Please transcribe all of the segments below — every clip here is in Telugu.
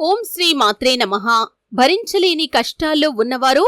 ఓం శ్రీ మాత్రే నమః. భరించలేని కష్టాల్లో ఉన్నవారు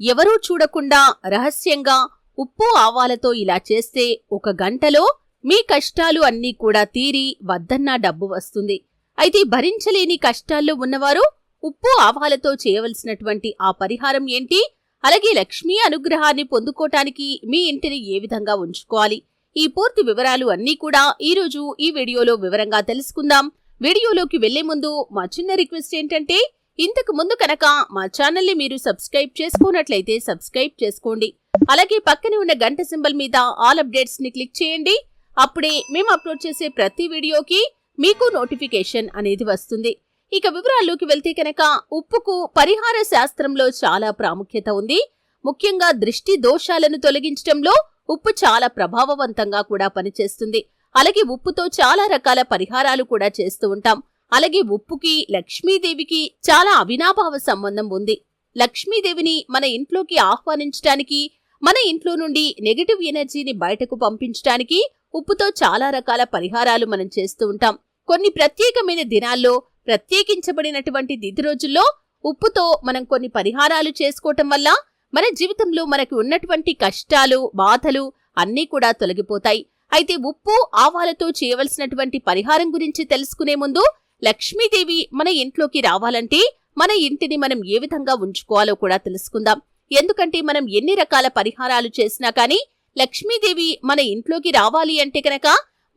ఎవరూ చూడకుండా రహస్యంగా ఉప్పు ఆవాలతో ఇలా చేస్తే ఒక గంటలో మీ కష్టాలు అన్నీ కూడా తీరి వద్దన్నా డబ్బు వస్తుంది. అయితే భరించలేని కష్టాల్లో ఉన్నవారు ఉప్పు ఆవాలతో చేయవలసినటువంటి ఆ పరిహారం ఏంటి? అలాగే లక్ష్మీ అనుగ్రహాన్ని పొందుకోటానికి మీ ఇంటిని ఏ విధంగా ఉంచుకోవాలి? ఈ పూర్తి వివరాలు అన్నీ కూడా ఈరోజు ఈ వీడియోలో వివరంగా తెలుసుకుందాం. వీడియోలోకి వెళ్ళే ముందు మా చిన్న రిక్వెస్ట్ ఏంటంటే ఇంతకు ముందు కనుక మా ఛానల్ని మీరు సబ్స్క్రైబ్ చేసుకున్నట్లయితే సబ్స్క్రైబ్ చేసుకోండి. అలాగే పక్కనే ఉన్న గంట సింబల్ మీద ఆల్ అప్డేట్స్ని క్లిక్ చేయండి. అప్పుడే మేము అప్లోడ్ చేసే ప్రతి వీడియోకి మీకు నోటిఫికేషన్ అనేది వస్తుంది. ఇక వివరాల్లోకి వెళ్తే కనుక ఉప్పుకు పరిహార శాస్త్రంలో చాలా ప్రాముఖ్యత ఉంది. ముఖ్యంగా దృష్టి దోషాలను తొలగించడంలో ఉప్పు చాలా ప్రభావవంతంగా కూడా పనిచేస్తుంది. అలాగే ఉప్పుతో చాలా రకాల పరిహారాలు కూడా చేస్తూ ఉంటాం. అలాగే ఉప్పుకి లక్ష్మీదేవికి చాలా అవినాభావ సంబంధం ఉంది. లక్ష్మీదేవిని మన ఇంట్లోకి ఆహ్వానించటానికి మన ఇంట్లో నుండి నెగటివ్ ఎనర్జీని బయటకు పంపించటానికి ఉప్పుతో చాలా రకాల పరిహారాలు మనం చేస్తూ ఉంటాం. కొన్ని ప్రత్యేకమైన దినాల్లో ప్రత్యేకించబడినటువంటి తిథి రోజుల్లో ఉప్పుతో మనం కొన్ని పరిహారాలు చేసుకోవటం వల్ల మన జీవితంలో మనకు ఉన్నటువంటి కష్టాలు బాధలు అన్నీ కూడా తొలగిపోతాయి. అయితే ఉప్పు ఆవాలతో చేయవలసినటువంటి పరిహారం గురించి తెలుసుకునే ముందు లక్ష్మీదేవి మన ఇంట్లోకి రావాలంటే మన ఇంటిని మనం ఏ విధంగా ఉంచుకోవాలో కూడా తెలుసుకుందాం. ఎందుకంటే మనం ఎన్ని రకాల పరిహారాలు చేసినా కానీ లక్ష్మీదేవి మన ఇంట్లోకి రావాలి అంటే కనుక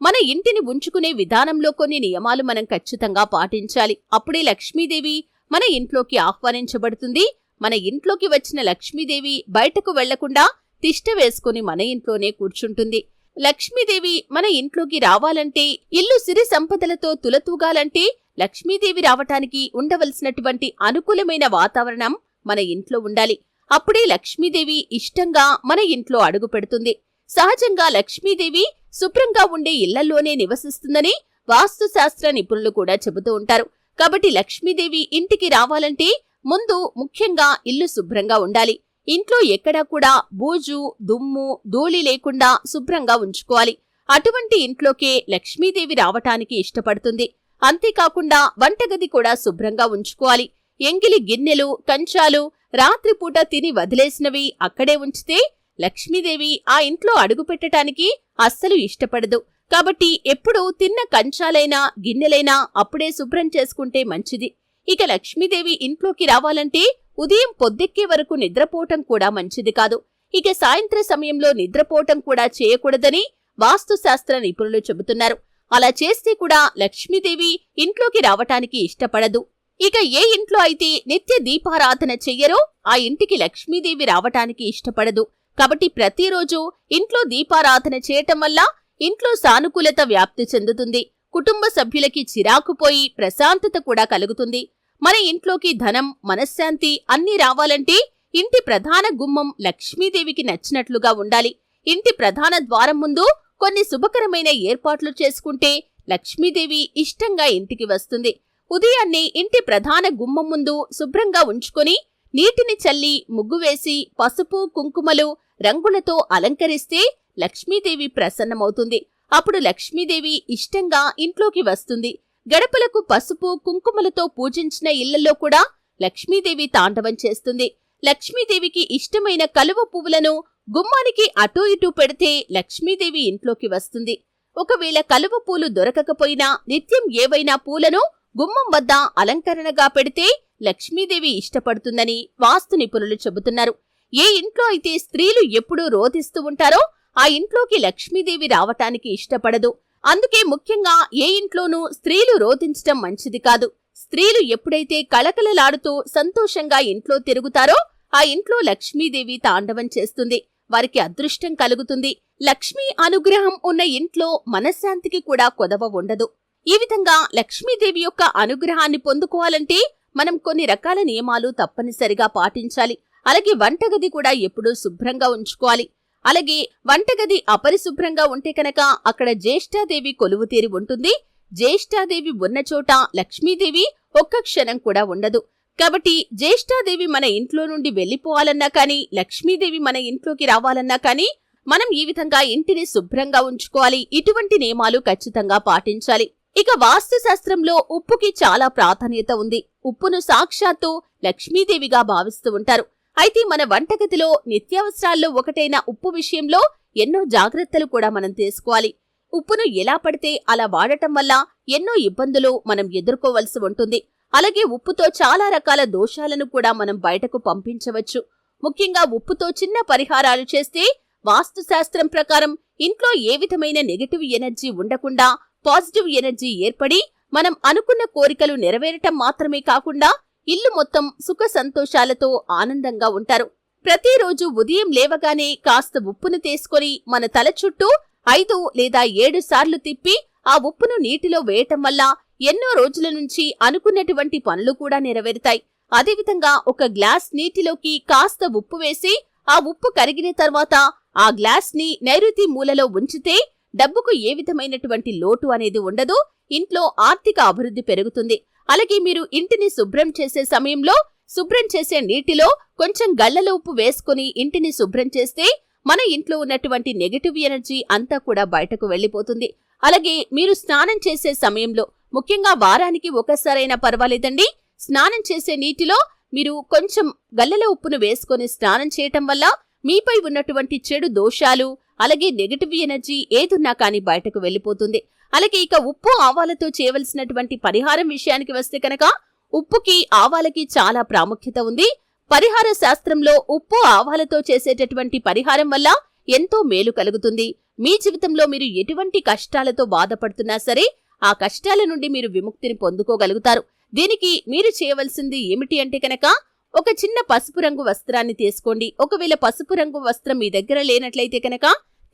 మన ఇంటిని ఉంచుకునే విధానంలో కొన్ని నియమాలు మనం ఖచ్చితంగా పాటించాలి. అప్పుడే లక్ష్మీదేవి మన ఇంట్లోకి ఆహ్వానించబడుతుంది. మన ఇంట్లోకి వచ్చిన లక్ష్మీదేవి బయటకు వెళ్ళకుండా తిష్ట వేసుకుని మన ఇంట్లోనే కూర్చుంటుంది. లక్ష్మీదేవి మన ఇంట్లోకి రావాలంటే ఇల్లు సిరి సంపదలతో తులతూగాలంటే లక్ష్మీదేవి రావటానికి ఉండవలసినటువంటి అనుకూలమైన వాతావరణం మన ఇంట్లో ఉండాలి. అప్పుడే లక్ష్మీదేవి ఇష్టంగా మన ఇంట్లో అడుగు పెడుతుంది. సహజంగా లక్ష్మీదేవి శుభ్రంగా ఉండే ఇళ్ళలోనే నివసిస్తుందని వాస్తుశాస్త్ర నిపుణులు కూడా చెబుతూ ఉంటారు. కాబట్టి లక్ష్మీదేవి ఇంటికి రావాలంటే ముందు ముఖ్యంగా ఇల్లు శుభ్రంగా ఉండాలి. ఇంట్లో ఎక్కడా కూడా బూజు దుమ్ము ధూళి లేకుండా శుభ్రంగా ఉంచుకోవాలి. అటువంటి ఇంట్లోకే లక్ష్మీదేవి రావటానికి ఇష్టపడుతుంది. అంతేకాకుండా వంటగది కూడా శుభ్రంగా ఉంచుకోవాలి. ఎంగిలి గిన్నెలు కంచాలు రాత్రిపూట తిని వదిలేసినవి అక్కడే ఉంచితే లక్ష్మీదేవి ఆ ఇంట్లో అడుగుపెట్టటానికి అస్సలు ఇష్టపడదు. కాబట్టి ఎప్పుడూ తిన్న కంచాలైనా గిన్నెలైనా అప్పుడే శుభ్రం చేసుకుంటే మంచిది. ఇక లక్ష్మీదేవి ఇంట్లోకి రావాలంటే ఉదయం పొద్దెక్కే వరకు నిద్రపోవటం కూడా మంచిది కాదు. ఇక సాయంత్ర సమయంలో నిద్రపోవటం కూడా చేయకూడదని వాస్తుశాస్త్ర నిపుణులు చెబుతున్నారు. అలా చేస్తే కూడా లక్ష్మీదేవి ఇంట్లోకి రావటానికి ఇష్టపడదు. ఇక ఏ ఇంట్లో అయితే నిత్య దీపారాధన చెయ్యరో ఆ ఇంటికి లక్ష్మీదేవి రావటానికి ఇష్టపడదు. కాబట్టి ప్రతిరోజు ఇంట్లో దీపారాధన చేయటం వల్ల ఇంట్లో సానుకూలత వ్యాప్తి చెందుతుంది. కుటుంబ సభ్యులకి చిరాకు పోయి ప్రశాంతత కూడా కలుగుతుంది. మన ఇంట్లోకి ధనం మనశ్శాంతి అన్నీ రావాలంటే ఇంటి ప్రధాన గుమ్మం లక్ష్మీదేవికి నచ్చినట్లుగా ఉండాలి. ఇంటి ప్రధాన ద్వారం ముందు కొన్ని శుభకరమైన ఏర్పాట్లు చేసుకుంటే లక్ష్మీదేవి ఇష్టంగా ఇంటికి వస్తుంది. ఉదయాన్నే ఇంటి ప్రధాన గుమ్మం ముందు శుభ్రంగా ఉంచుకొని నీటిని చల్లి ముగ్గు వేసి పసుపు కుంకుమలు రంగులతో అలంకరిస్తే లక్ష్మీదేవి ప్రసన్నమవుతుంది. అప్పుడు లక్ష్మీదేవి ఇష్టంగా ఇంట్లోకి వస్తుంది. గడపలకు పసుపు కుంకుమలతో పూజించిన ఇళ్ళలో కూడా లక్ష్మీదేవి తాండవం చేస్తుంది. లక్ష్మీదేవికి ఇష్టమైన కలువ పువ్వులను గుమ్మానికి అటూ ఇటూ పెడితే లక్ష్మీదేవి ఇంట్లోకి వస్తుంది. ఒకవేళ కలువ పూలు దొరకకపోయినా నిత్యం ఏవైనా పూలను గుమ్మం వద్ద అలంకరణగా పెడితే లక్ష్మీదేవి ఇష్టపడుతుందని వాస్తు నిపుణులు చెబుతున్నారు. ఏ ఇంట్లో అయితే స్త్రీలు ఎప్పుడూ రోధిస్తూ ఉంటారో ఆ ఇంట్లోకి లక్ష్మీదేవి రావటానికి ఇష్టపడదు. అందుకే ముఖ్యంగా ఏ ఇంట్లోనూ స్త్రీలు రోధించటం మంచిది కాదు. స్త్రీలు ఎప్పుడైతే కళకళలాడుతూ సంతోషంగా ఇంట్లో తిరుగుతారో ఆ ఇంట్లో లక్ష్మీదేవి తాండవం చేస్తుంది. వారికి అదృష్టం కలుగుతుంది. లక్ష్మీ అనుగ్రహం ఉన్న ఇంట్లో మనశ్శాంతికి కూడా కొదవ ఉండదు. ఈ విధంగా లక్ష్మీదేవి యొక్క అనుగ్రహాన్ని పొందుకోవాలంటే మనం కొన్ని రకాల నియమాలు తప్పనిసరిగా పాటించాలి. అలాగే వంటగది కూడా ఎప్పుడూ శుభ్రంగా ఉంచుకోవాలి. అలాగే వంటగది అపరిశుభ్రంగా ఉంటే కనుక అక్కడ జ్యేష్ఠాదేవి కొలువు తీరి ఉంటుంది. జ్యేష్ఠాదేవి ఉన్న చోట లక్ష్మీదేవి ఒక్క క్షణం కూడా ఉండదు. కాబట్టి జ్యేష్ఠాదేవి మన ఇంట్లో నుండి వెళ్ళిపోవాలన్నా కానీ లక్ష్మీదేవి మన ఇంట్లోకి రావాలన్నా కానీ మనం ఈ విధంగా ఇంటిని శుభ్రంగా ఉంచుకోవాలి. ఇటువంటి నియమాలు ఖచ్చితంగా పాటించాలి. ఇక వాస్తుశాస్త్రంలో ఉప్పుకి చాలా ప్రాధాన్యత ఉంది. ఉప్పును సాక్షాత్తు లక్ష్మీదేవిగా భావిస్తూ ఉంటారు. అయితే మన వంటగదిలో నిత్యావసరాల్లో ఒకటైన ఉప్పు విషయంలో ఎన్నో జాగ్రత్తలు కూడా మనం తీసుకోవాలి. ఉప్పును ఎలా పడితే అలా వాడటం వల్ల ఎన్నో ఇబ్బందులు మనం ఎదుర్కోవలసి ఉంటుంది. అలాగే ఉప్పుతో చాలా రకాల దోషాలను కూడా మనం బయటకు పంపించవచ్చు. ముఖ్యంగా ఉప్పుతో చిన్న పరిహారాలు చేస్తే వాస్తుశాస్త్రం ప్రకారం ఇంట్లో ఏ విధమైన నెగటివ్ ఎనర్జీ ఉండకుండా పాజిటివ్ ఎనర్జీ ఏర్పడి మనం అనుకున్న కోరికలు నెరవేరటం మాత్రమే కాకుండా ఇల్లు మొత్తం సుఖ సంతోషాలతో ఆనందంగా ఉంటారు. ప్రతిరోజు ఉదయం లేవగానే కాస్త ఉప్పును తీసుకొని మన తల చుట్టూ ఐదు లేదా ఏడు సార్లు తిప్పి ఆ ఉప్పును నీటిలో వేయటం వల్ల ఎన్నో రోజుల నుంచి అనుకున్నటువంటి పనులు కూడా నెరవేరుతాయి. అదేవిధంగా ఒక గ్లాస్ నీటిలోకి కాస్త ఉప్పు వేసి ఆ ఉప్పు కరిగిన తర్వాత ఆ గ్లాస్ని నైరుతి మూలలో ఉంచితే డబ్బుకు ఏ విధమైనటువంటి లోటు అనేది ఉండదు. ఇంట్లో ఆర్థిక అభివృద్ధి పెరుగుతుంది. అలాగే మీరు ఇంటిని శుభ్రం చేసే సమయంలో శుభ్రం చేసే నీటిలో కొంచెం గల్లల ఉప్పు వేసుకుని ఇంటిని శుభ్రం చేస్తే మన ఇంట్లో ఉన్నటువంటి నెగటివ్ ఎనర్జీ అంతా కూడా బయటకు వెళ్ళిపోతుంది అలాగే మీరు స్నానం చేసే సమయంలో ముఖ్యంగా వారానికి ఒకసారైనా పర్వాలేదండి స్నానం చేసే నీటిలో మీరు కొంచెం గల్లల ఉప్పును వేసుకొని స్నానం చేయటం వల్ల మీపై ఉన్నటువంటి చెడు దోషాలు అలాగే నెగటివ్ ఎనర్జీ ఏదున్నా కానీ బయటకు వెళ్ళిపోతుంది అలాగే ఇక ఉప్పు ఆవాలతో చేయవలసినటువంటి పరిహారం విషయానికి వస్తే కనుక ఉప్పుకి ఆవాలకి చాలా ప్రాముఖ్యత ఉంది. పరిహార శాస్త్రంలో ఉప్పు ఆవాలతో చేసేటటువంటి పరిహారం వల్ల ఎంతో మేలు కలుగుతుంది. మీ జీవితంలో మీరు ఎటువంటి కష్టాలతో బాధపడుతున్నా సరే ఆ కష్టాల నుండి మీరు విముక్తిని పొందుకోగలుగుతారు. దీనికి మీరు చేయవలసింది ఏమిటి అంటే కనుక ఒక చిన్న పసుపు రంగు వస్త్రాన్ని తీసుకోండి. ఒకవేళ పసుపు రంగు వస్త్రం మీ దగ్గర లేనట్లయితే కనుక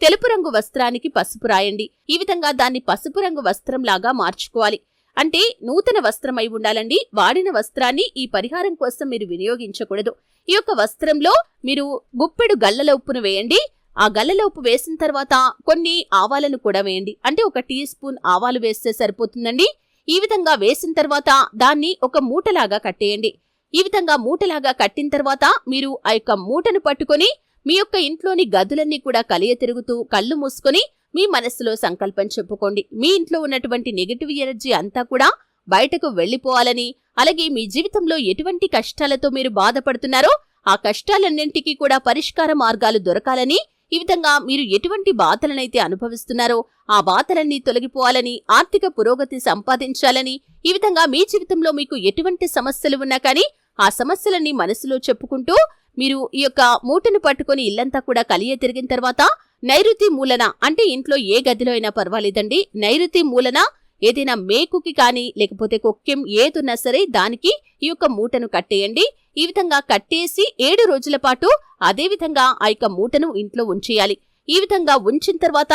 తెలుపు రంగు వస్త్రానికి పసుపు రాయండి. ఈ విధంగా దాన్ని పసుపు రంగు వస్త్రంలాగా మార్చుకోవాలి. అంటే నూతన వస్త్రం అయి ఉండాలండి. వాడిన వస్త్రాన్ని ఈ పరిహారం కోసం మీరు వినియోగించకూడదు. ఈ యొక్క వస్త్రంలో మీరు గుప్పెడు గల్లల ఉప్పును వేయండి. ఆ గల్లల ఉప్పు వేసిన తర్వాత కొన్ని ఆవాలను కూడా వేయండి. అంటే ఒక టీ స్పూన్ ఆవాలు వేస్తే సరిపోతుందండి. ఈ విధంగా వేసిన తర్వాత దాన్ని ఒక మూటలాగా కట్టేయండి. ఈ విధంగా మూటలాగా కట్టిన తర్వాత మీరు ఆ యొక్క మూటను పట్టుకొని మీ యొక్క ఇంట్లోని గదులన్నీ కూడా కలియ తిరుగుతూ కళ్ళు మూసుకొని మీ మనస్సులో సంకల్పం చెప్పుకోండి. మీ ఇంట్లో ఉన్నటువంటి నెగటివ్ ఎనర్జీ అంతా కూడా బయటకు వెళ్ళిపోవాలని అలాగే మీ జీవితంలో ఎటువంటి కష్టాలతో మీరు బాధపడుతున్నారో ఆ కష్టాలన్నింటికీ కూడా పరిష్కార మార్గాలు దొరకాలని ఈ విధంగా మీరు ఎటువంటి బాధలనైతే అనుభవిస్తున్నారో ఆ బాధలన్నీ తొలగిపోవాలని ఆర్థిక పురోగతి సంపాదించాలని ఈ విధంగా మీ జీవితంలో మీకు ఎటువంటి సమస్యలు ఉన్నా కానీ ఆ సమస్యలన్నీ మనసులో చెప్పుకుంటూ మీరు ఈ యొక్క మూటను పట్టుకొని ఇల్లంతా కూడా కలియ తిరిగిన తర్వాత నైరుతి మూలన అంటే ఇంట్లో ఏ గదిలో అయినా పర్వాలేదండి. నైరుతి మూలన ఏదైనా మేకుకి కానీ లేకపోతే కుక్కెం ఏదున్నా సరే దానికి ఈ యొక్క మూటను కట్టేయండి. ఈ విధంగా కట్టేసి ఏడు రోజుల పాటు అదే విధంగా ఆ యొక్క మూటను ఇంట్లో ఉంచేయాలి. ఈ విధంగా ఉంచిన తర్వాత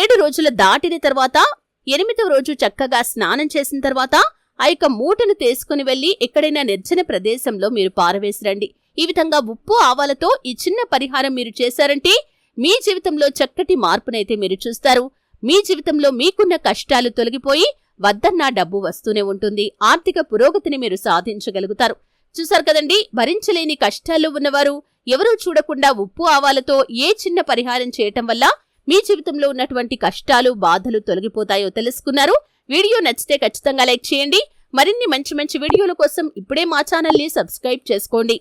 ఏడు రోజులు దాటిన తర్వాత ఎనిమిదవ రోజు చక్కగా స్నానం చేసిన తర్వాత ఆ యొక్క మూటను తీసుకుని వెళ్ళి ఎక్కడైనా నిర్జన ప్రదేశంలో మీరు పారవేసిరండి ఈ విధంగా ఉప్పు ఆవాలతో ఈ చిన్న పరిహారం మీరు చేశారంటే మీ జీవితంలో చక్కటి మార్పునైతే మీరు చూస్తారు. మీ జీవితంలో మీకున్న కష్టాలు తొలగిపోయి వద్దన్నా డబ్బు వస్తూనే ఉంటుంది. ఆర్థిక పురోగతిని మీరు సాధించగలుగుతారు. చూసారు కదండి భరించలేని కష్టాల్లో ఉన్నవారు ఎవరూ చూడకుండా ఉప్పు ఆవాలతో ఏ చిన్న పరిహారం చేయటం వల్ల మీ జీవితంలో ఉన్నటువంటి కష్టాలు బాధలు తొలగిపోతాయో తెలుసుకున్నారు. వీడియో నచ్చితే ఖచ్చితంగా లైక్ చేయండి. మరిన్ని మంచి మంచి వీడియోల కోసం ఇప్పుడే మా ఛానల్ని సబ్స్క్రైబ్ చేసుకోండి.